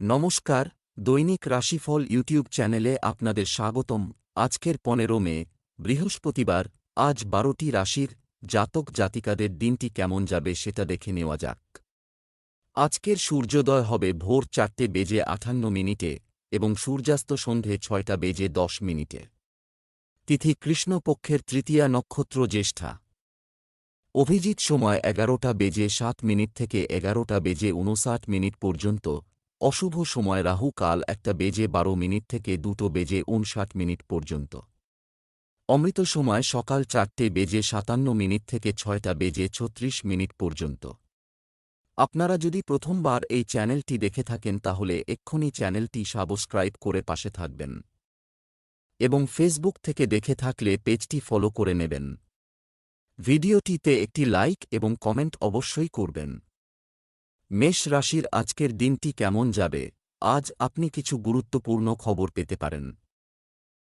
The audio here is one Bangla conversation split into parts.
নমস্কার, দৈনিক রাশিফল ইউটিউব চ্যানেলে আপনাদের স্বাগতম। আজকের পনেরো মে, বৃহস্পতিবার, আজ বারোটি রাশির জাতক জাতিকাদের দিনটি কেমন যাবে সেটা দেখে নেওয়া যাক। আজকের সূর্যোদয় হবে ভোর চারটে বেজে আঠান্ন মিনিটে এবং সূর্যাস্ত সন্ধে ছয়টা বেজে দশ মিনিটে। তিথি কৃষ্ণপক্ষের তৃতীয়া নক্ষত্র জ্যেষ্ঠা। অভিজিৎ সময় এগারোটা বেজে সাত মিনিট থেকে এগারোটা বেজে উনষাট মিনিট পর্যন্ত অশুভ সময় রাহু কাল একটা বেজে বারো মিনিট থেকে দুটো বেজে উনষাট মিনিট পর্যন্ত। অমৃত সময় সকাল চারটে বেজে সাতান্ন মিনিট থেকে ছয়টা বেজে ছত্রিশ মিনিট পর্যন্ত। আপনারা যদি প্রথমবার এই চ্যানেলটি দেখে থাকেন তাহলে এক্ষুনি চ্যানেলটি সাবস্ক্রাইব করে পাশে থাকবেন। এবং ফেসবুক থেকে দেখে থাকলে পেজটি ফলো করে নেবেন। ভিডিওটিতে একটি লাইক এবং কমেন্ট অবশ্যই করবেন। মেষ রাশির আজকের দিনটি কেমন যাবে? আজ আপনি কিছু গুরুত্বপূর্ণ খবর পেতে পারেন।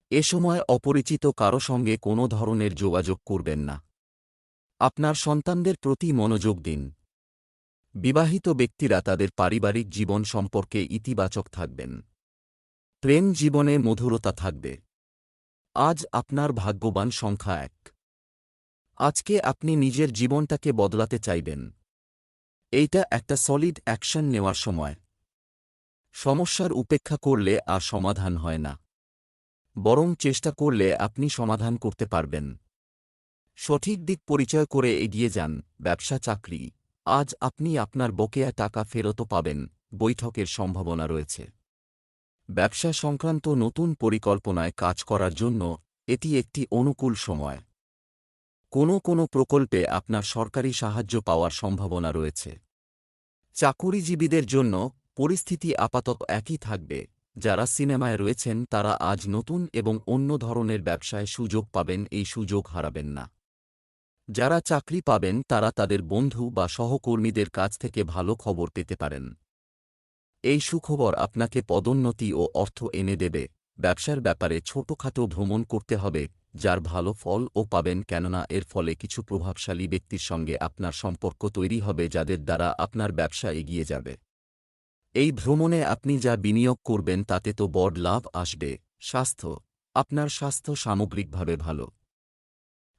এ সময় অপরিচিত কারও সঙ্গে কোনো ধরনের যোগাযোগ করবেন না। আপনার সন্তানদের প্রতি মনোযোগ দিন। বিবাহিত ব্যক্তিরা তাদের পারিবারিক জীবন সম্পর্কে ইতিবাচক থাকবেন। প্রেম জীবনে মধুরতা থাকবে। আজ আপনার ভাগ্যবান সংখ্যা এক। আজকে আপনি নিজের জীবনটাকে বদলাতে চাইবেন। এইটা একটা সলিড অ্যাকশন নেওয়ার সময়। সমস্যার উপেক্ষা করলে আর সমাধান হয় না। বরং চেষ্টা করলে আপনি সমাধান করতে পারবেন। সঠিক দিক পরিচয় করে এগিয়ে যান, ব্যবসা, চাকরি। আজ আপনি আপনার বকেয়া টাকা ফেরতও পাবেন, বৈঠকের সম্ভাবনা রয়েছে। ব্যবসা সংক্রান্ত নতুন পরিকল্পনায় কাজ করার জন্য এটি একটি অনুকূল সময়। কোনো কোনো প্রকল্পে আপনার সরকারি সাহায্য পাওয়ার সম্ভাবনা রয়েছে। চাকুরিজীবীদের জন্য পরিস্থিতি আপাতত একই থাকবে। যারা সিনেমায় রয়েছেন, তারা আজ নতুন এবং অন্য ধরনের ব্যবসায় সুযোগ পাবেন, এই সুযোগ হারাবেন না। যারা চাকরি পাবেন, তারা তাদের বন্ধু বা সহকর্মীদের কাছ থেকে ভালো খবর পেতে পারেন। এই সুখবর আপনাকে পদোন্নতি ও অর্থ এনে দেবে। ব্যবসার ব্যাপারে ছোটখাটো ভ্রমণ করতে হবে। যার ভালো ফল ও পাবেন কেননা এর ফলে কিছু প্রভাবশালী ব্যক্তির সঙ্গে আপনার সম্পর্ক তৈরি হবে যাদের দ্বারা আপনার ব্যবসা এগিয়ে যাবে। এই ভ্রমণে আপনি যা বিনিয়োগ করবেন তাতে তো বড় লাভ আসবে। স্বাস্থ্য। আপনার স্বাস্থ্য সামগ্রিকভাবে ভালো।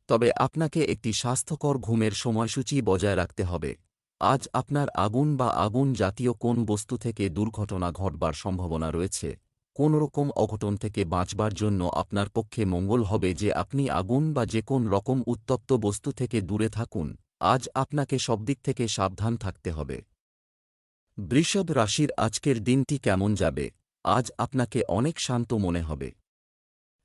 তবে আপনাকে একটি স্বাস্থ্যকর ঘুমের সময়সূচি বজায় রাখতে হবে। আজ আপনার আগুন বা আগুন জাতীয় কোন বস্তু থেকে দুর্ঘটনা ঘটবার সম্ভাবনা রয়েছে? কোনরকম অঘটন থেকে বাঁচবার জন্য আপনার পক্ষে মঙ্গল হবে যে আপনি আগুন বা যে কোন রকম উত্তপ্ত বস্তু থেকে দূরে থাকুন। আজ আপনাকে সব দিক থেকে সাবধান থাকতে হবে। বৃষভ রাশির আজকের দিনটি কেমন যাবে? আজ আপনাকে অনেক শান্ত মনে হবে।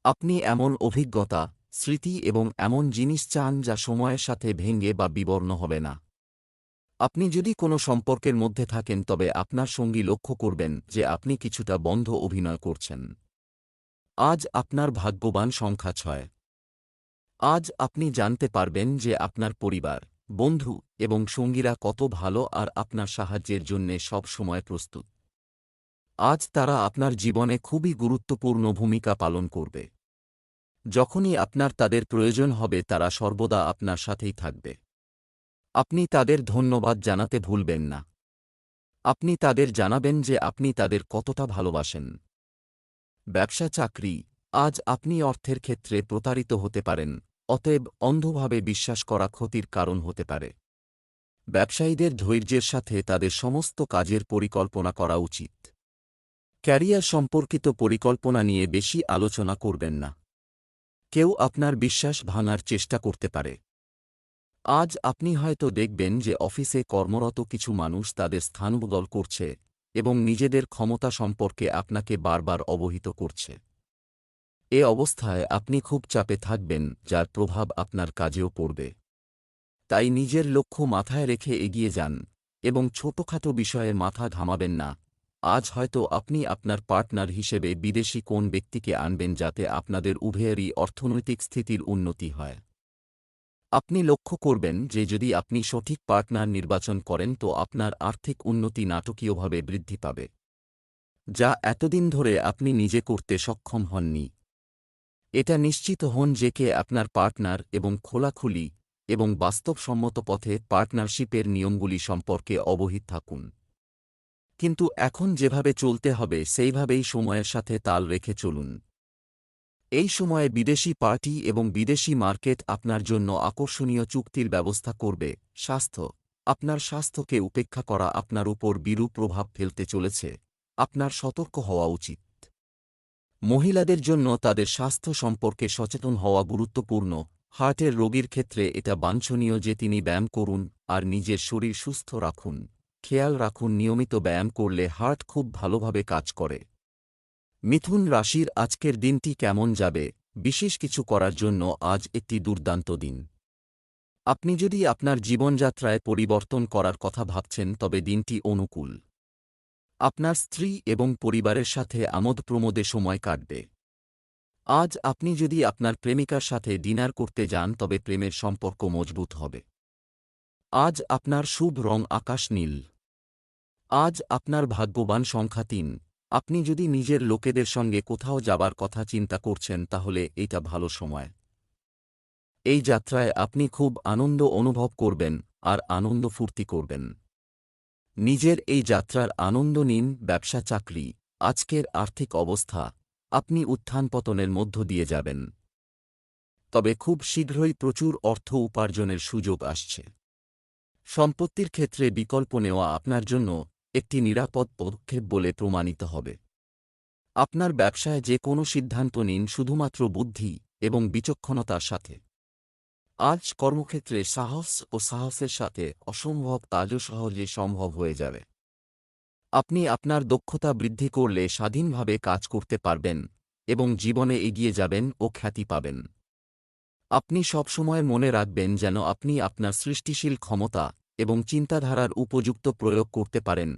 আপনি এমন অভিজ্ঞতা, স্মৃতি এবং এমন জিনিস চান যা সময়ের সাথে ভেঙ্গে বা বিবর্ণ হবে না। আপনি যদি কোনো সম্পর্কের মধ্যে থাকেন, তবে আপনার সঙ্গী লক্ষ্য করবেন যে আপনি কিছুটা বন্ধ অভিনয় করছেন। আজ আপনার ভাগ্যবান সংখ্যা ছয়। আজ আপনি জানতে পারবেন যে আপনার পরিবার, বন্ধু এবং সঙ্গীরা কত ভালো আর আপনার সাহায্যের জন্যে সব সময় প্রস্তুত। আজ তারা আপনার জীবনে খুবই গুরুত্বপূর্ণ ভূমিকা পালন করবে। যখনই আপনার তাদের প্রয়োজন হবে, তারা সর্বদা আপনার সাথেই থাকবে। আপনি তাদের ধন্যবাদ জানাতে ভুলবেন না। আপনি তাদের জানাবেন যে আপনি তাদের কতটা ভালোবাসেন। ব্যবসা চাকরি, আজ আপনি অর্থের ক্ষেত্রে প্রতারিত হতে পারেন, অতএব অন্ধভাবে বিশ্বাস করা ক্ষতির কারণ হতে পারে। ব্যবসায়ীদের ধৈর্যের সাথে তাদের সমস্ত কাজের পরিকল্পনা করা উচিত। ক্যারিয়ার সম্পর্কিত পরিকল্পনা নিয়ে বেশি আলোচনা করবেন না। কেউ আপনার বিশ্বাস ভাঙার চেষ্টা করতে পারে। আজ আপনি হয়তো দেখবেন যে অফিসে কর্মরত কিছু মানুষ তাদের স্থান বদল করছে এবং নিজেদের ক্ষমতা সম্পর্কে আপনাকে বারবার অবহিত করছে। এ অবস্থায় আপনি খুব চাপে থাকবেন, যার প্রভাব আপনার কাজেও পড়বে। তাই নিজের লক্ষ্য মাথায় রেখে এগিয়ে যান এবং ছোটখাটো বিষয়ে মাথা ঘামাবেন না। আজ হয়তো আপনি আপনার পার্টনার হিসেবে বিদেশি কোন ব্যক্তিকে আনবেন যাতে আপনাদের উভয়েরই অর্থনৈতিক স্থিতির উন্নতি হয়। আপনি লক্ষ্য করবেন যে যদি আপনি সঠিক পার্টনার নির্বাচন করেন, তো আপনার আর্থিক উন্নতি নাটকীয়ভাবে বৃদ্ধি পাবে। যা এতদিন ধরে আপনি নিজে করতে সক্ষম হননি। এটা নিশ্চিত হন যে কে আপনার পার্টনার এবং খোলাখুলি এবং বাস্তবসম্মত পথে পার্টনারশিপের নিয়মগুলি সম্পর্কে অবহিত থাকুন। কিন্তু এখন যেভাবে চলতে হবে, সেইভাবেই সময়ের সাথে তাল রেখে চলুন। এই সময়ে বিদেশি পার্টি এবং বিদেশি মার্কেট আপনার জন্য আকর্ষণীয় চুক্তির ব্যবস্থা করবে। স্বাস্থ্য। আপনার স্বাস্থ্যকে উপেক্ষা করা আপনার উপর বিরূপ প্রভাব ফেলতে চলেছে। আপনার সতর্ক হওয়া উচিত। মহিলাদের জন্য তাদের স্বাস্থ্য সম্পর্কে সচেতন হওয়া গুরুত্বপূর্ণ। হার্টের রোগীর ক্ষেত্রে এটা বাঞ্ছনীয় যে তিনি ব্যায়াম করুন আর নিজের শরীর সুস্থ রাখুন। খেয়াল রাখুন নিয়মিত ব্যায়াম করলে হার্ট খুব ভালোভাবে কাজ করে। মিথুন রাশির আজকের দিনটি কেমন যাবে? বিশেষ কিছু করার জন্য আজ একটি দুর্দান্ত দিন। আপনি যদি আপনার জীবনযাত্রায় পরিবর্তন করার কথা ভাবছেন, তবে দিনটি অনুকূল। আপনার স্ত্রী এবং পরিবারের সাথে আমোদ প্রমোদে সময় কাটবে। আজ আপনি যদি আপনার প্রেমিকার সাথে ডিনার করতে যান, তবে প্রেমের সম্পর্ক মজবুত হবে। আজ আপনার শুভ রং আকাশ নীল। আজ আপনার ভাগ্যবান সংখ্যা তিন। আপনি যদি নিজের লোকেদের সঙ্গে কোথাও যাবার কথা চিন্তা করছেন তাহলে এটা ভালো সময়। এই যাত্রায় আপনি খুব আনন্দ অনুভব করবেন আর আনন্দ ফুর্তি করবেন। নিজের এই যাত্রার আনন্দ নিন, ব্যবসা, চাকরি, আজকের আর্থিক অবস্থা, আপনি উত্থান পতনের মধ্য দিয়ে যাবেন। তবে খুব শীঘ্রই প্রচুর অর্থ উপার্জনের সুযোগ আসছে। সম্পত্তির ক্ষেত্রে বিকল্প নেওয়া আপনার জন্য একটি নিরাপদ পদক্ষেপ বলে প্রমাণিত হবে। আপনার ব্যবসায় যে কোনো সিদ্ধান্ত নিন শুধুমাত্র বুদ্ধি এবং বিচক্ষণতার সাথে। আজ কর্মক্ষেত্রে সাহস ও সাহসের সাথে অসম্ভব কাজও সহজে সম্ভব হয়ে যাবে। আপনি আপনার দক্ষতা বৃদ্ধি করলে স্বাধীনভাবে কাজ করতে পারবেন এবং জীবনে এগিয়ে যাবেন ও খ্যাতি পাবেন। আপনি সবসময় মনে রাখবেন যেন আপনি আপনার সৃষ্টিশীল ক্ষমতা এবং চিন্তাধারার উপযুক্ত প্রয়োগ করতে পারেন।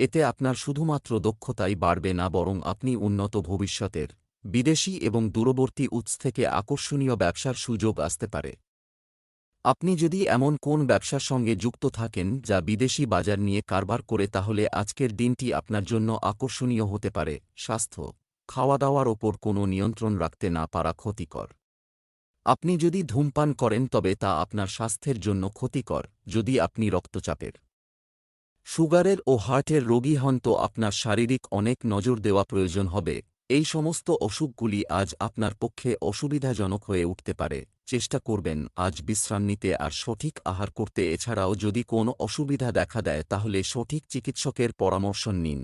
এতে আপনার শুধুমাত্র দক্ষতাই বাড়বে না বরং আপনি উন্নত ভবিষ্যতের, বিদেশি এবং দূরবর্তী উৎস থেকে আকর্ষণীয় ব্যবসার সুযোগ আসতে পারে। আপনি যদি এমন কোন ব্যবসার সঙ্গে যুক্ত থাকেন যা বিদেশি বাজার নিয়ে কারবার করে তাহলে আজকের দিনটি আপনার জন্য আকর্ষণীয় হতে পারে। স্বাস্থ্য খাওয়া দাওয়ার ওপর কোনো নিয়ন্ত্রণ রাখতে না পারা ক্ষতিকর। আপনি যদি ধূমপান করেন তবে তা আপনার স্বাস্থ্যের জন্য ক্ষতিকর, যদি আপনি রক্তচাপের। সুগারের ও হার্টের রোগী হন তো আপনার শারীরিক অনেক নজর দেওয়া প্রয়োজন হবে। এই সমস্ত অসুখগুলি আজ আপনার পক্ষে অসুবিধাজনক হয়ে উঠতে পারে। চেষ্টা করবেন আজ বিশ্রাম নিতে আর সঠিক আহার করতে। এছাড়াও যদি কোনো অসুবিধা দেখা দেয় তাহলে সঠিক চিকিৎসকের পরামর্শ নিন।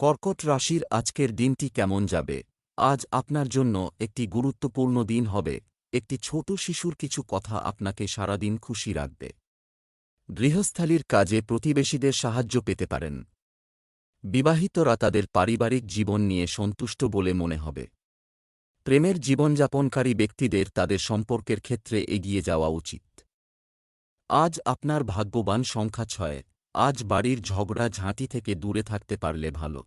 কর্কট রাশির আজকের দিনটি কেমন যাবে? আজ আপনার জন্য একটি গুরুত্বপূর্ণ দিন হবে। একটি ছোট শিশুর কিছু কথা আপনাকে সারাদিন খুশি রাখবে। গৃহস্থালির কাজে প্রতিবেশীদের সাহায্য পেতে পারেন। বিবাহিতরা তাদের পারিবারিক জীবন নিয়ে সন্তুষ্ট বলে মনে হবে। প্রেমের জীবনযাপনকারী ব্যক্তিদের তাদের সম্পর্কের ক্ষেত্রে এগিয়ে যাওয়া উচিত। আজ আপনার ভাগ্যবান সংখ্যা ছয়। আজ বাড়ির ঝগড়া ঝাঁটি থেকে দূরে থাকতে পারলে ভালো।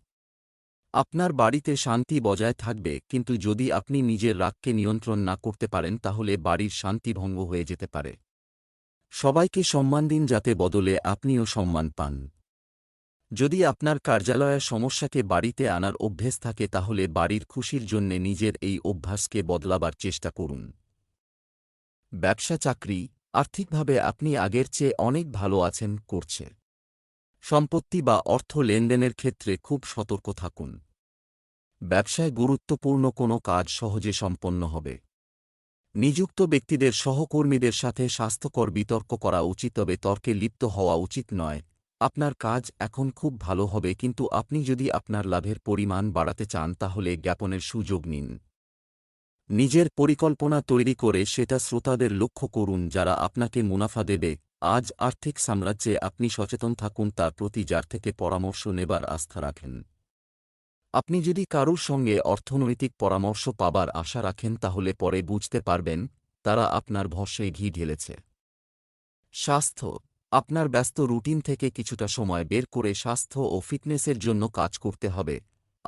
আপনার বাড়িতে শান্তি বজায় থাকবে, কিন্তু যদি আপনি নিজের রাগকে নিয়ন্ত্রণ না করতে পারেন, তাহলে বাড়ির শান্তি ভঙ্গ হয়ে যেতে পারে। সবাইকে সম্মান দিন যাতে বদলে আপনিও সম্মান পান। যদি আপনার কার্যালয়ের সমস্যাকে বাড়িতে আনার অভ্যেস থাকে, তাহলে বাড়ির খুশির জন্যে নিজের এই অভ্যাসকে বদলাবার চেষ্টা করুন। ব্যবসা চাকরি, আর্থিকভাবে আপনি আগের চেয়ে অনেক ভালো আছেন, করছে। সম্পত্তি বা অর্থ লেনদেনের ক্ষেত্রে খুব সতর্ক থাকুন। ব্যবসায় গুরুত্বপূর্ণ কোনো কাজ সহজে সম্পন্ন হবে। নিযুক্ত ব্যক্তিদের সহকর্মীদের সাথে স্বাস্থ্যকর বিতর্ক করা উচিত, তবে তর্কে লিপ্ত হওয়া উচিত নয়। আপনার কাজ এখন খুব ভালো হবে, কিন্তু আপনি যদি আপনার লাভের পরিমাণ বাড়াতে চান, তাহলে জ্ঞাপনের সুযোগ নিন। নিজের পরিকল্পনা তৈরি করে সেটা শ্রোতাদের লক্ষ্য করুন, যারা আপনাকে মুনাফা দেবে। আজ আর্থিক সাম্রাজ্যে আপনি সচেতন থাকুন, তার প্রতি যার থেকে পরামর্শ নেবার আস্থা রাখেন। আপনি যদি কারুর সঙ্গে অর্থনৈতিক পরামর্শ পাবার আশা রাখেন, তাহলে পরে বুঝতে পারবেন, তারা আপনার ভরসে ঘি ঢেলেছে। স্বাস্থ্য, আপনার ব্যস্ত রুটিন থেকে কিছুটা সময় বের করে স্বাস্থ্য ও ফিটনেসের জন্য কাজ করতে হবে।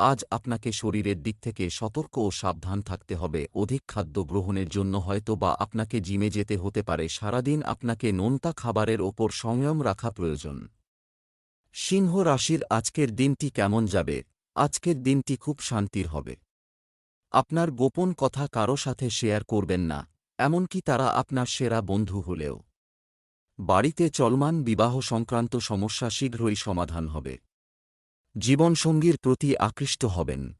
আজ আপনাকে শরীরের দিক থেকে সতর্ক ও সাবধান থাকতে হবে। অধিক খাদ্য গ্রহণের জন্য হয়তো বা আপনাকে জিমে যেতে হতে পারে। সারাদিন আপনাকে নোনতা খাবারের ওপর সংযম রাখা প্রয়োজন। সিংহ রাশির আজকের দিনটি কেমন যাবে? আজকের দিনটি খুব শান্তির হবে। আপনার গোপন কথা কারও সাথে শেয়ার করবেন না, এমনকি তারা আপনার সেরা বন্ধু হলেও। বাড়িতে চলমান বিবাহ সংক্রান্ত সমস্যা শীঘ্রই সমাধান হবে। জীবনসঙ্গীর প্রতি আকৃষ্ট হবেন।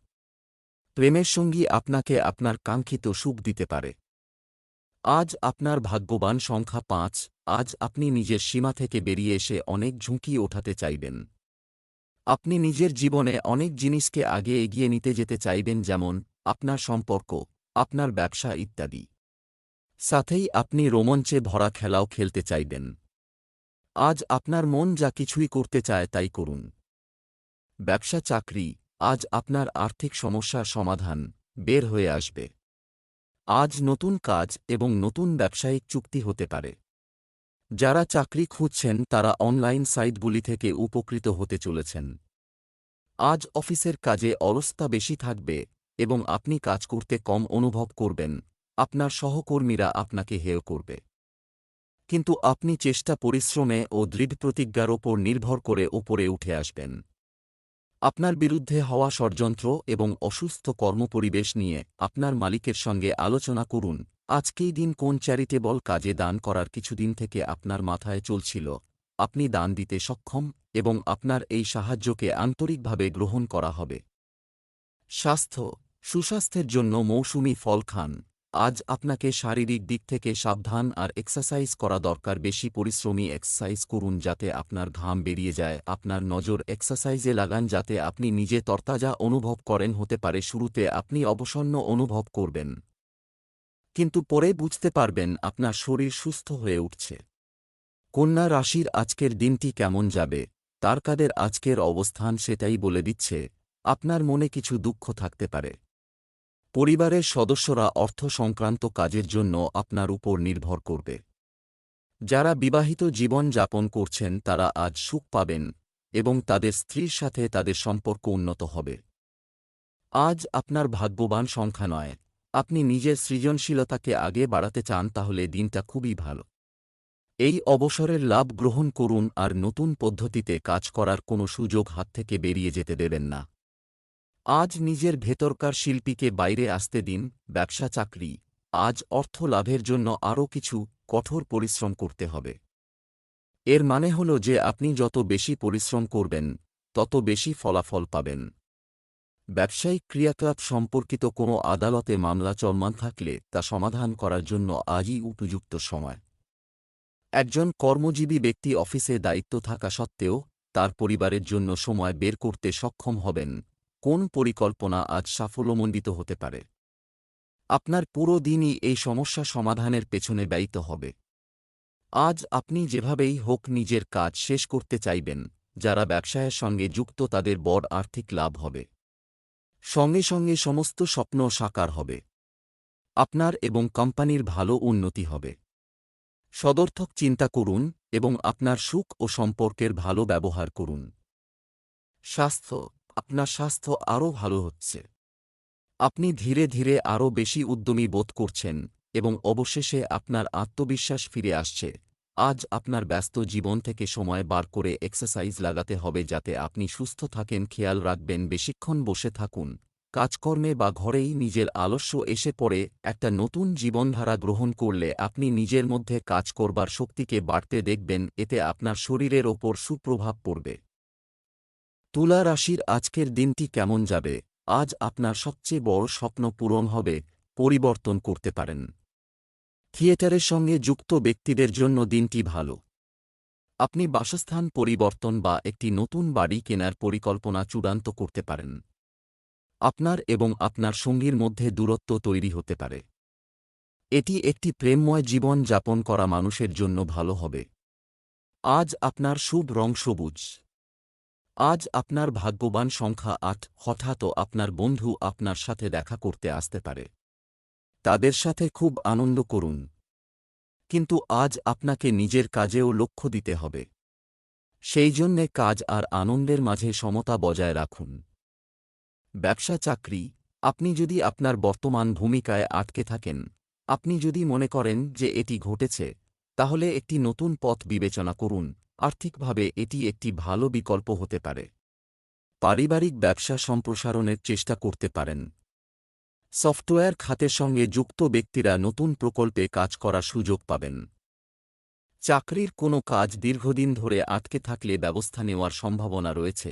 প্রেমের সঙ্গী আপনাকে আপনার কাঙ্ক্ষিত সুখ দিতে পারে। আজ আপনার ভাগ্যবান সংখ্যা পাঁচ, আজ আপনি নিজের সীমা থেকে বেরিয়ে এসে অনেক ঝুঁকি ওঠাতে চাইবেন। আপনি নিজের জীবনে অনেক জিনিসকে আগে এগিয়ে নিতে যেতে চাইবেন যেমন, আপনার সম্পর্ক, আপনার ব্যবসা ইত্যাদি। সাথেই আপনি রোমাঞ্চে ভরা খেলাও খেলতে চাইবেন। আজ আপনার মন যা কিছুই করতে চায় তাই করুন। ব্যবসা চাকরি, আজ আপনার আর্থিক সমস্যার সমাধান বের হয়ে আসবে। আজ নতুন কাজ এবং নতুন ব্যবসায়িক চুক্তি হতে পারে। যারা চাকরি খুঁজছেন, তারা অনলাইন সাইটগুলি থেকে উপকৃত হতে চলেছেন। আজ অফিসের কাজে অলস্তা বেশি থাকবে এবং আপনি কাজ করতে কম অনুভব করবেন, আপনার সহকর্মীরা আপনাকে হেয় করবে। কিন্তু আপনি চেষ্টা পরিশ্রমে ও দৃঢ় প্রতিজ্ঞার ওপর নির্ভর করে ওপরে উঠে আসবেন। আপনার বিরুদ্ধে হওয়া ষড়যন্ত্র এবং অসুস্থ কর্মপরিবেশ নিয়ে আপনার মালিকের সঙ্গে আলোচনা করুন। আজকেই দিন কোন চ্যারিটেবল কাজে দান করার কিছুদিন থেকে আপনার মাথায় চলছিল। আপনি দান দিতে সক্ষম এবং আপনার এই সাহায্যকে আন্তরিকভাবে গ্রহণ করা হবে। স্বাস্থ্য, সুস্বাস্থ্যের জন্য মৌসুমি ফল খান। আজ আপনাকে শারীরিক দিক থেকে সাবধান আর এক্সারসাইজ করা দরকার। বেশি পরিশ্রমী এক্সারসাইজ করুন যাতে আপনার ঘাম বেরিয়ে যায়। আপনার নজর এক্সারসাইজে লাগান যাতে আপনি নিজে তরতাজা অনুভব করেন হতে পারে। শুরুতে আপনি অবসন্ন অনুভব করবেন। কিন্তু পরে বুঝতে পারবেন আপনার শরীর সুস্থ হয়ে উঠছে। কন্যা রাশির আজকের দিনটি কেমন যাবে? তার কাদের আজকের অবস্থান সেটাই বলে দিচ্ছে। আপনার মনে কিছু দুঃখ থাকতে পারে। পরিবারের সদস্যরা অর্থ সংক্রান্ত কাজের জন্য আপনার উপর নির্ভর করবে। যারা বিবাহিত জীবন যাপন করছেন, তারা আজ সুখ পাবেন এবং তাদের স্ত্রীর সাথে তাদের সম্পর্ক উন্নত হবে। আজ আপনার ভাগ্যবান সংখ্যা নয়। আপনি নিজের সৃজনশীলতাকে আগে বাড়াতে চান, তাহলে দিনটা খুবই ভালো। এই অবসরের লাভ গ্রহণ করুন, আর নতুন পদ্ধতিতে কাজ করার কোনো সুযোগ হাত থেকে বেরিয়ে যেতে দেবেন না। আজ নিজের ভেতরকার শিল্পীকে বাইরে আসতে দিন, ব্যবসা চাকরি। আজ অর্থ লাভের জন্য আরও কিছু কঠোর পরিশ্রম করতে হবে। এর মানে হল যে আপনি যত বেশি পরিশ্রম করবেন, তত বেশি ফলাফল পাবেন। ব্যবসায়িক ক্রিয়াকলাপ সম্পর্কিত কোনো আদালতে মামলা চলমান থাকলে তা সমাধান করার জন্য আজই উপযুক্ত সময়। একজন কর্মজীবী ব্যক্তি অফিসে দায়িত্ব থাকা সত্ত্বেও তার পরিবারের জন্য সময় বের করতে সক্ষম হবেন। কোন পরিকল্পনা আজ সাফল্যমণ্ডিত হতে পারে? আপনার পুরো দিনই এই সমস্যা সমাধানের পেছনে ব্যয়িত হবে। আজ আপনি যেভাবেই হোক নিজের কাজ শেষ করতে চাইবেন, যারা ব্যবসায়ের সঙ্গে যুক্ত তাদের বড় আর্থিক লাভ হবে। সঙ্গে সঙ্গে সমস্ত স্বপ্ন সাকার হবে। আপনার এবং কোম্পানির ভালো উন্নতি হবে। সদর্থক চিন্তা করুন এবং আপনার সুখ ও সম্পর্কের ভালো ব্যবহার করুন। স্বাস্থ্য আপনার স্বাস্থ্য আরও ভালো হচ্ছে। আপনি ধীরে ধীরে আরও বেশি উদ্যমী বোধ করছেন এবং অবশেষে আপনার আত্মবিশ্বাস ফিরে আসছে। আজ আপনার ব্যস্ত জীবন থেকে সময় বার করে এক্সারসাইজ লাগাতে হবে যাতে আপনি সুস্থ থাকেন, খেয়াল রাখবেন, বেশিক্ষণ বসে থাকুন। কাজকর্মে বা ঘরেই নিজের আলস্য এসে পড়ে, একটা নতুন জীবনধারা গ্রহণ করলে আপনি নিজের মধ্যে কাজ করবার শক্তিকে বাড়তে দেখবেন, এতে আপনার শরীরের ওপর সুপ্রভাব পড়বে। তুলা রাশির আজকের দিনটি কেমন যাবে? আজ আপনার সবচেয়ে বড় স্বপ্ন পূরণ হবে, পরিবর্তন করতে পারেন। থিয়েটারের সঙ্গে যুক্ত ব্যক্তিদের জন্য দিনটি ভালো। আপনি বাসস্থান পরিবর্তন বা একটি নতুন বাড়ি কেনার পরিকল্পনা চূড়ান্ত করতে পারেন। আপনার এবং আপনার সঙ্গীর মধ্যে দূরত্ব তৈরি হতে পারে। এটি একটি প্রেমময় জীবন যাপন করা মানুষের জন্য ভালো হবে। আজ আপনার শুভ রং সবুজ। আজ আপনার ভাগ্যবান সংখ্যা আট হঠাৎ আপনার বন্ধু আপনার সাথে দেখা করতে আসতে পারে। তাদের সাথে খুব আনন্দ করুন। কিন্তু আজ আপনাকে নিজের কাজেও লক্ষ্য দিতে হবে। সেই জন্যে কাজ আর আনন্দের মাঝে সমতা বজায় রাখুন। ব্যবসা চাকরি, আপনি যদি আপনার বর্তমান ভূমিকায় আটকে থাকেন, আপনি যদি মনে করেন যে এটি ঘটেছে, তাহলে একটি নতুন পথ বিবেচনা করুন। আর্থিকভাবে এটি একটি ভালো বিকল্প হতে পারে। পারিবারিক ব্যবসা সম্প্রসারণের চেষ্টা করতে পারেন। সফটওয়্যার খাতের সঙ্গে যুক্ত ব্যক্তিরা নতুন প্রকল্পে কাজ করার সুযোগ পাবেন। চাকরির কোনো কাজ দীর্ঘদিন ধরে আটকে থাকলে ব্যবস্থা নেওয়ার সম্ভাবনা রয়েছে।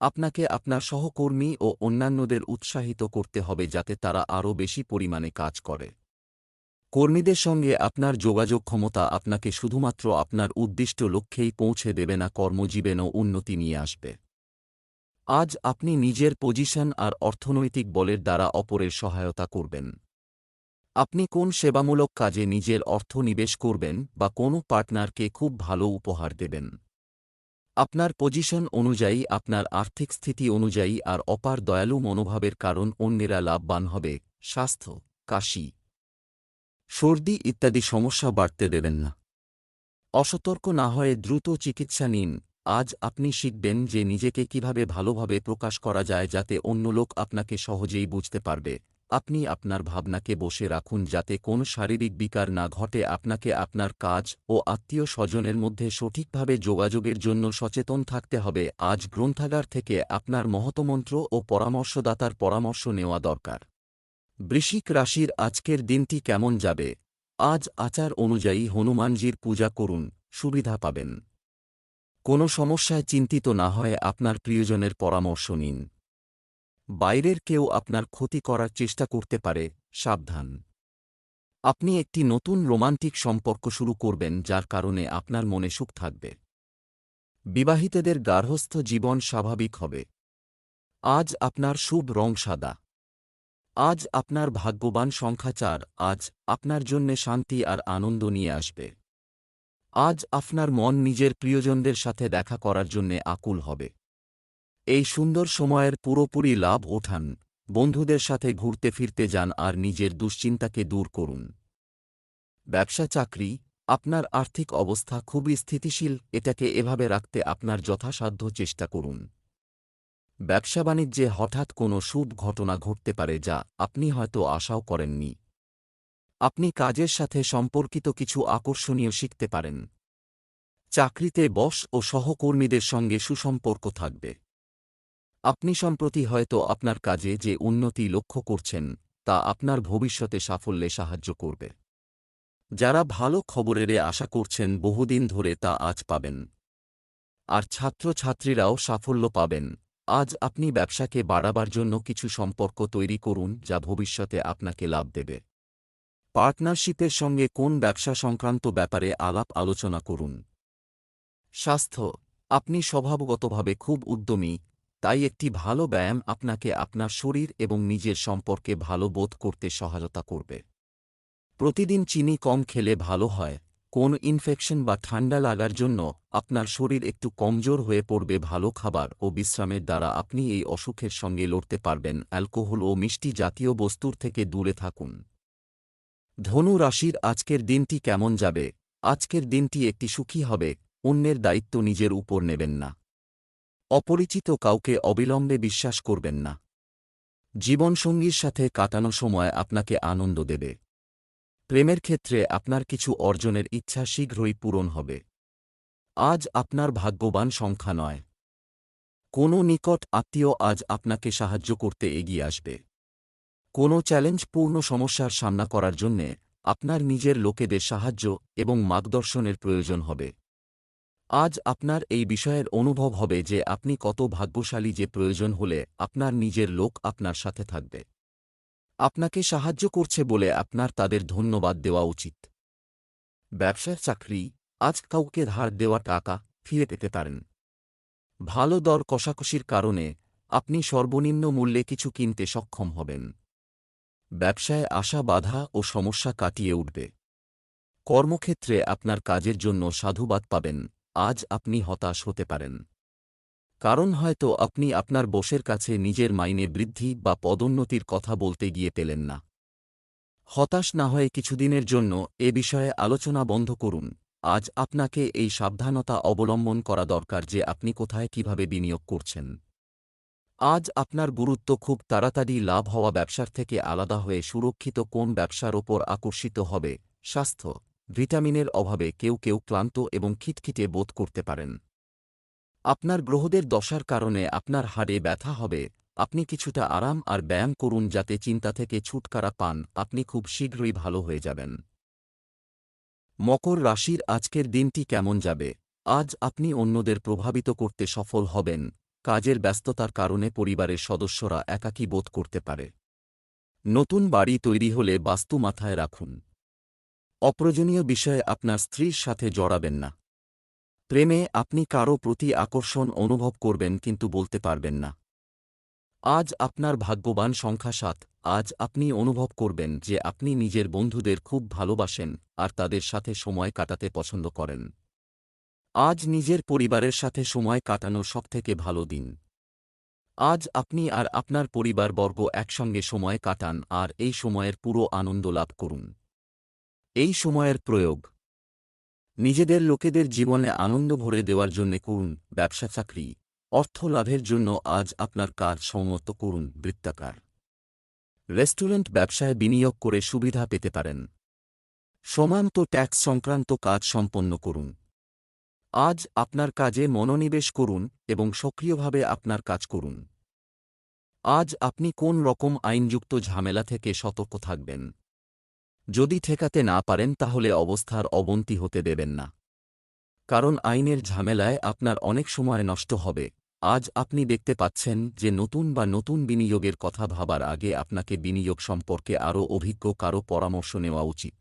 আপনাকে আপনার সহকর্মী ও অন্যান্যদের উৎসাহিত করতে হবে যাতে তারা আরও বেশি পরিমাণে কাজ করে। কর্মীদের সঙ্গে আপনার যোগাযোগ ক্ষমতা আপনাকে শুধুমাত্র আপনার উদ্দিষ্ট লক্ষ্যেই পৌঁছে দেবে না, কর্মজীবনেও উন্নতি নিয়ে আসবে। আজ আপনি নিজের পজিশন আর অর্থনৈতিক বলের দ্বারা অপরের সহায়তা করবেন। আপনি কোন সেবামূলক কাজে নিজের অর্থ নিবেশ করবেন বা কোনো পার্টনারকে খুব ভালো উপহার দেবেন? আপনার পজিশন অনুযায়ী, আপনার আর্থিক স্থিতি অনুযায়ী আর অপার দয়ালু মনোভাবের কারণ অন্যেরা লাভবান হবে। স্বাস্থ্য, কাশি। সর্দি ইত্যাদি সমস্যা বাড়তে দেবেন না। অসতর্ক না হয়ে দ্রুত চিকিৎসা নিন। আজ আপনি শিখবেন যে নিজেকে কীভাবে ভালোভাবে প্রকাশ করা যায় যাতে অন্য লোক আপনাকে সহজেই বুঝতে পারবে। আপনি আপনার ভাবনাকে বসে রাখুন যাতে কোন শারীরিক বিকার না ঘটে। আপনাকে আপনার কাজ ও আত্মীয় স্বজনের মধ্যে সঠিকভাবে যোগাযোগের জন্য সচেতন থাকতে হবে। আজ গ্রন্থাগার থেকে আপনার মহতমন্ত্র ও পরামর্শদাতার পরামর্শ নেওয়া দরকার। বৃশ্চিক রাশির আজকের দিনটি কেমন যাবে? আজ আচার অনুযায়ী হনুমানজির পূজা করুন, সুবিধা পাবেন। কোনো সমস্যায় চিন্তিত না হয়ে আপনার প্রিয়জনের পরামর্শ নিন। বাইরের কেউ আপনার ক্ষতি করার চেষ্টা করতে পারে, সাবধান। আপনি একটি নতুন রোমান্টিক সম্পর্ক শুরু করবেন, যার কারণে আপনার মনে সুখ থাকবে। বিবাহিতদের গার্হস্থ জীবন স্বাভাবিক হবে। আজ আপনার শুভ রং সাদা। আজ আপনার ভাগ্যবান সংখ্যা চার, আজ আপনার জন্যে শান্তি আর আনন্দ নিয়ে আসবে। আজ আপনার মন নিজের প্রিয়জনদের সাথে দেখা করার জন্যে আকুল হবে। এই সুন্দর সময়ের পুরোপুরি লাভ ওঠান। বন্ধুদের সাথে ঘুরতে ফিরতে যান আর নিজের দুশ্চিন্তাকে দূর করুন। ব্যবসা চাকরি, আপনার আর্থিক অবস্থা খুবই স্থিতিশীল, এটাকে এভাবে রাখতে আপনার যথাসাধ্য চেষ্টা করুন। ব্যবসা বাণিজ্যে হঠাৎ কোনো শুভ ঘটনা ঘটতে পারে যা আপনি হয়তো আশাও করেননি। আপনি কাজের সাথে সম্পর্কিত কিছু আকর্ষণীয় শিখতে পারেন। চাকরিতে বস ও সহকর্মীদের সঙ্গে সুসম্পর্ক থাকবে। আপনি সম্প্রতি হয়তো আপনার কাজে যে উন্নতি লক্ষ্য করছেন, তা আপনার ভবিষ্যতে সাফল্যে সাহায্য করবে। যারা ভালো খবরের আশা করছেন, বহুদিন ধরে তা আজ পাবেন। আর ছাত্রছাত্রীরাও সাফল্য পাবেন। আজ আপনি ব্যবসাকে বাড়াবার জন্য কিছু সম্পর্ক তৈরি করুন যা ভবিষ্যতে আপনাকে লাভ দেবে। পার্টনারশিপের সঙ্গে কোন ব্যবসা সংক্রান্ত ব্যাপারে আলাপ আলোচনা করুন। স্বাস্থ্য, আপনি স্বভাবগতভাবে খুব উদ্যমী, তাই একটি ভালো ব্যায়াম আপনাকে আপনার শরীর এবং নিজের সম্পর্কে ভালো বোধ করতে সহায়তা করবে। প্রতিদিন চিনি কম খেলে ভালো হয়। কোন ইনফেকশন বা ঠান্ডা লাগার জন্য আপনার শরীর একটু কমজোর হয়ে পড়বে ভালো খাবার ও বিশ্রামের দ্বারা আপনি এই অসুখের সঙ্গে লড়তে পারবেন। অ্যালকোহল ও মিষ্টি জাতীয় বস্তুর থেকে দূরে থাকুন। ধনু রাশির আজকের দিনটি কেমন যাবে? আজকের দিনটি একটি সুখী হবে, অন্যের দায়িত্ব নিজের উপর নেবেন না। অপরিচিত কাউকে অবিলম্বে বিশ্বাস করবেন না। জীবনসঙ্গীর সাথে কাটানো সময় আপনাকে আনন্দ দেবে। প্রেমের ক্ষেত্রে আপনার কিছু অর্জনের ইচ্ছা শীঘ্রই পূরণ হবে। আজ আপনার ভাগ্যবান সংখ্যা নয়। কোনো নিকট আত্মীয় আজ আপনাকে সাহায্য করতে এগিয়ে আসবে। কোনো চ্যালেঞ্জপূর্ণ সমস্যার সামনা করার জন্যে আপনার নিজের লোকেদের সাহায্য এবং মার্গদর্শনের প্রয়োজন হবে। আজ আপনার এই বিষয়ের অনুভব হবে যে আপনি কত ভাগ্যশালী যে প্রয়োজন হলে আপনার নিজের লোক আপনার সাথে থাকবে। আপনাকে সাহায্য করছে বলে আপনার তাদের ধন্যবাদ দেওয়া উচিত। ব্যবসার চাকরি, আজ কাউকে ধার দেওয়া টাকা ফিরে পেতে পারেন। ভালো দর কষাকষির কারণে আপনি সর্বনিম্ন মূল্যে কিছু কিনতে সক্ষম হবেন। ব্যবসায় আসা বাধা ও সমস্যা কাটিয়ে উঠবে। কর্মক্ষেত্রে আপনার কাজের জন্য সাধুবাদ পাবেন, আজ আপনি হতাশ হতে পারেন। কারণ হয়তো আপনি আপনার বসের কাছে নিজের মাইনে বৃদ্ধি বা পদোন্নতির কথা বলতে গিয়ে পেলেন না। হতাশ না হয়ে কিছুদিনের জন্য এ বিষয়ে আলোচনা বন্ধ করুন। আজ আপনাকে এই সাবধানতা অবলম্বন করা দরকার যে আপনি কোথায় কীভাবে বিনিয়োগ করছেন। আজ আপনার গুরুত্ব খুব তাড়াতাড়ি লাভ হওয়া ব্যবসার থেকে আলাদা হয়ে সুরক্ষিত কোন ব্যবসার ওপর আকর্ষিত হবে, স্বাস্থ্য, ভিটামিনের অভাবে কেউ কেউ ক্লান্ত এবং খিটখিটে বোধ করতে পারেন। আপনার গ্রহদের দশার কারণে আপনার হাড়ে ব্যথা হবে। আপনি কিছুটা আরাম আর ব্যায়াম করুন যাতে চিন্তা থেকে ছুটকারা পান। আপনি খুব শীঘ্রই ভালো হয়ে যাবেন। মকর রাশির আজকের দিনটি কেমন যাবে? আজ আপনি অন্যদের প্রভাবিত করতে সফল হবেন। কাজের ব্যস্ততার কারণে পরিবারের সদস্যরা একাকী বোধ করতে পারে। নতুন বাড়ি তৈরি হলে বাস্তু মাথায় রাখুন। অপ্রয়োজনীয় বিষয়ে আপনার স্ত্রীর সাথে জড়াবেন না। প্রেমে আপনি কারও প্রতি আকর্ষণ অনুভব করবেন কিন্তু বলতে পারবেন না। আজ আপনার ভাগ্যবান সংখ্যা সাত, আজ আপনি অনুভব করবেন যে আপনি নিজের বন্ধুদের খুব ভালোবাসেন আর তাদের সাথে সময় কাটাতে পছন্দ করেন। আজ নিজের পরিবারের সাথে সময় কাটানো সবথেকে ভালো দিন। আজ আপনি আর আপনার পরিবারবর্গ একসঙ্গে সময় কাটান আর এই সময়ের পুরো আনন্দ লাভ করুন। এই সময়ের প্রয়োগ নিজেদের লোকেদের জীবনে আনন্দ ভরে দেওয়ার জন্য করুন ব্যবসা চাকরি। অর্থ লাভের জন্য আজ আপনার কাজ সংযত করুন, বৃত্তাকার। রেস্টুরেন্ট ব্যবসায় বিনিয়োগ করে সুবিধা পেতে পারেন। সমান্ত ট্যাক্স সংক্রান্ত কাজ সম্পন্ন করুন। আজ আপনার কাজে মনোনিবেশ করুন এবং সক্রিয়ভাবে আপনার কাজ করুন। আজ আপনি কোন রকম আইনযুক্ত ঝামেলা থেকে সতর্ক থাকবেন? যদি ঠেকাতে না পারেন তাহলে অবস্থার অবনতি হতে দেবেন না। কারণ আইনের ঝামেলায় আপনার অনেক সময় নষ্ট হবে। আজ আপনি দেখতে পাচ্ছেন যে নতুন বা নতুন বিনিয়োগের কথা ভাবার আগে আপনাকে বিনিয়োগ সম্পর্কে আরও অভিজ্ঞ কারও পরামর্শ নেওয়া উচিত।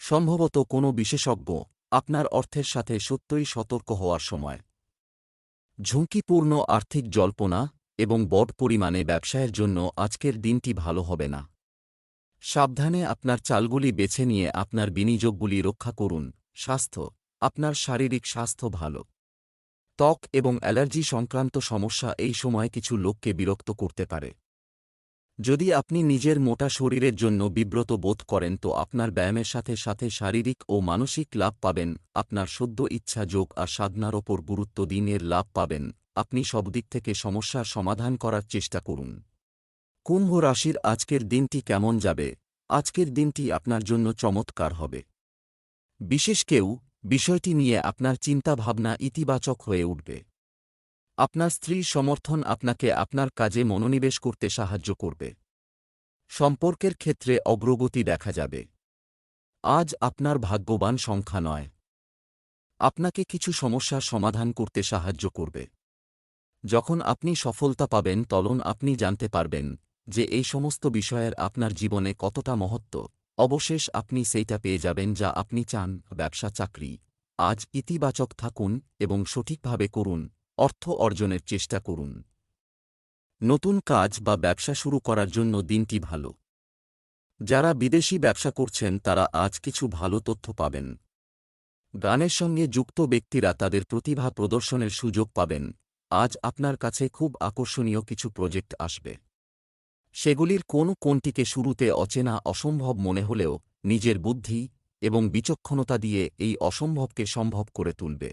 সম্ভবত কোনো বিশেষজ্ঞ আপনার অর্থের সাথে সত্যই সতর্ক হওয়ার সময়। ঝুঁকিপূর্ণ আর্থিক জল্পনা এবং বড় পরিমাণে ব্যবসায়ের জন্য আজকের দিনটি ভালো হবে না। সাবধানে আপনার চালগুলি বেছে নিয়ে আপনার বিনিয়োগগুলি রক্ষা করুন। স্বাস্থ্য, আপনার শারীরিক স্বাস্থ্য ভালো। ত্বক এবং অ্যালার্জি সংক্রান্ত সমস্যা এই সময় কিছু লোককে বিরক্ত করতে পারে। যদি আপনি নিজের মোটা শরীরের জন্য বিব্রত বোধ করেন তো আপনার ব্যায়ামের সাথে সাথে শারীরিক ও মানসিক লাভ পাবেন, আপনার সদ্য ইচ্ছা যোগ আর সাধনার ওপর গুরুত্ব দিনের লাভ পাবেন। আপনি সব দিক থেকে সমস্যার সমাধান করার চেষ্টা করুন। কুম্ভ রাশির আজকের দিনটি কেমন যাবে? আজকের দিনটি আপনার জন্য চমৎকার হবে। বিশেষ কেউ বিষয়টি নিয়ে আপনার চিন্তাভাবনা ইতিবাচক হয়ে উঠবে। আপনার স্ত্রীর সমর্থন আপনাকে আপনার কাজে মনোনিবেশ করতে সাহায্য করবে। সম্পর্কের ক্ষেত্রে অগ্রগতি দেখা যাবে। আজ আপনার ভাগ্যবান সংখ্যা নয়। আপনাকে কিছু সমস্যার সমাধান করতে সাহায্য করবে। যখন আপনি সফলতা পাবেন তখন আপনি জানতে পারবেন যে এই সমস্ত বিষয়ের আপনার জীবনে কতটা মহত্ব, অবশেষ আপনি সেইটা পেয়ে যাবেন যা আপনি চান, ব্যবসা, চাকরি। আজ ইতিবাচক থাকুন এবং সঠিকভাবে করুন, অর্থ অর্জনের চেষ্টা করুন। নতুন কাজ বা ব্যবসা শুরু করার জন্য দিনটি ভালো। যারা বিদেশি ব্যবসা করছেন, তারা আজ কিছু ভালো তথ্য পাবেন। গানের সঙ্গে যুক্ত ব্যক্তিরা তাদের প্রতিভা প্রদর্শনের সুযোগ পাবেন। আজ আপনার কাছে খুব আকর্ষণীয় কিছু প্রজেক্ট আসবে। সেগুলির কোন কোনটিকে শুরুতে অচেনা অসম্ভব মনে হলেও নিজের বুদ্ধি এবং বিচক্ষণতা দিয়ে এই অসম্ভবকে সম্ভব করে তুলবে।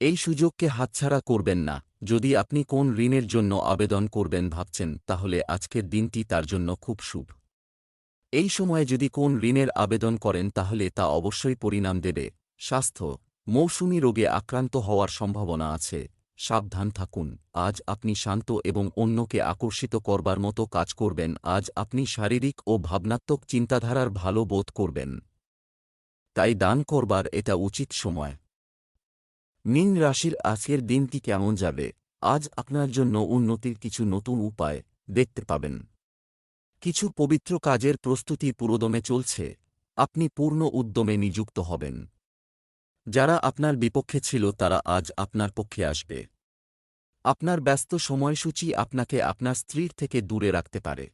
এই সুযোগকে হাতছাড়া করবেন না, যদি আপনি কোন ঋণের জন্য আবেদন করবেন ভাবছেন, তাহলে আজকের দিনটি তার জন্য খুব শুভ। এই সময়ে যদি কোন ঋণের আবেদন করেন, তাহলে তা অবশ্যই পরিণাম দেবে। স্বাস্থ্য, মৌসুমী রোগে আক্রান্ত হওয়ার সম্ভাবনা আছে। সাবধান থাকুন। আজ আপনি শান্ত এবং অন্যকে আকর্ষিত করবার মতো কাজ করবেন। আজ আপনি শারীরিক ও ভাবনাত্মক চিন্তাধারার ভালো বোধ করবেন। তাই দান করবার এটা উচিত সময়। মীন রাশির আজকের দিনটি কেমন যাবে? আজ আপনার জন্য উন্নতির কিছু নতুন উপায় দেখতে পাবেন। কিছু পবিত্র কাজের প্রস্তুতি পুরোদমে চলছে। আপনি পূর্ণ উদ্যমে নিযুক্ত হবেন। যারা আপনার বিপক্ষে ছিল তারা আজ আপনার পক্ষে আসবে। আপনার ব্যস্ত সময়সূচি আপনাকে আপনার স্ত্রীর থেকে দূরে রাখতে পারে।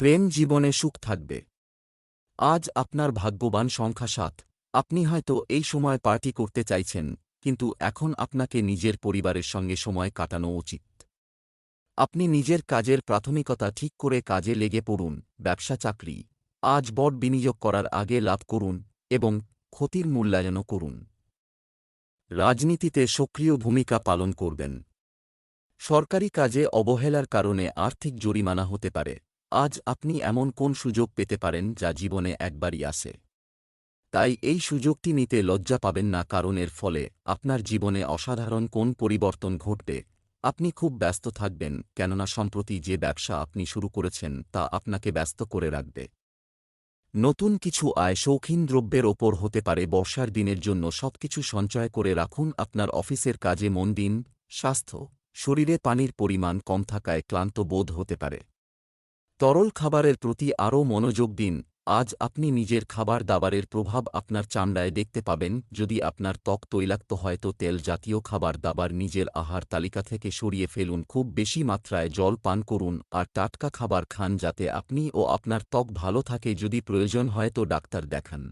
প্রেম জীবনে সুখ থাকবে। আজ আপনার ভাগ্যবান সংখ্যা সাত। আপনি হয়তো এই সময় পার্টি করতে চাইছেন, কিন্তু এখন আপনাকে নিজের পরিবারের সঙ্গে সময় কাটানো উচিত। আপনি নিজের কাজের প্রাথমিকতা ঠিক করে কাজে লেগে পড়ুন, ব্যবসা চাকরি। আজ বড় বিনিয়োগ করার আগে লাভ করুন এবং ক্ষতির মূল্যায়নও করুন। রাজনীতিতে সক্রিয় ভূমিকা পালন করবেন। সরকারি কাজে অবহেলার কারণে আর্থিক জরিমানা হতে পারে। আজ আপনি এমন কোন সুযোগ পেতে পারেন যা জীবনে একবারই আসে? তাই এই সুযোগটি নিতে লজ্জা পাবেন না কারণ এর ফলে আপনার জীবনে অসাধারণ কোন পরিবর্তন ঘটবে। আপনি খুব ব্যস্ত থাকবেন কেননা সম্প্রতি যে ব্যবসা আপনি শুরু করেছেন তা আপনাকে ব্যস্ত করে রাখবে। নতুন কিছু আয় শৌখিন দ্রব্যের ওপর হতে পারে বর্ষার দিনের জন্য সবকিছু সঞ্চয় করে রাখুন আপনার অফিসের কাজে মন দিন, স্বাস্থ্য, শরীরে পানির পরিমাণ কম থাকায় ক্লান্ত বোধ হতে পারে। তরল খাবারের প্রতি আরও মনোযোগ দিন আজ আপনি নিজের খাবার দাবারের প্রভাব আপনার চামড়ায় দেখতে পাবেন। যদি আপনার ত্বক তৈলাক্ত হয় তো তেল জাতীয় খাবার দাবার নিজের আহার তালিকা থেকে সরিয়ে ফেলুন। খুব বেশি মাত্রায় জল পান করুন আর টাটকা খাবার খান যাতে আপনি ও আপনার ত্বক ভালো থাকে। যদি প্রয়োজন হয় তো ডাক্তার দেখান।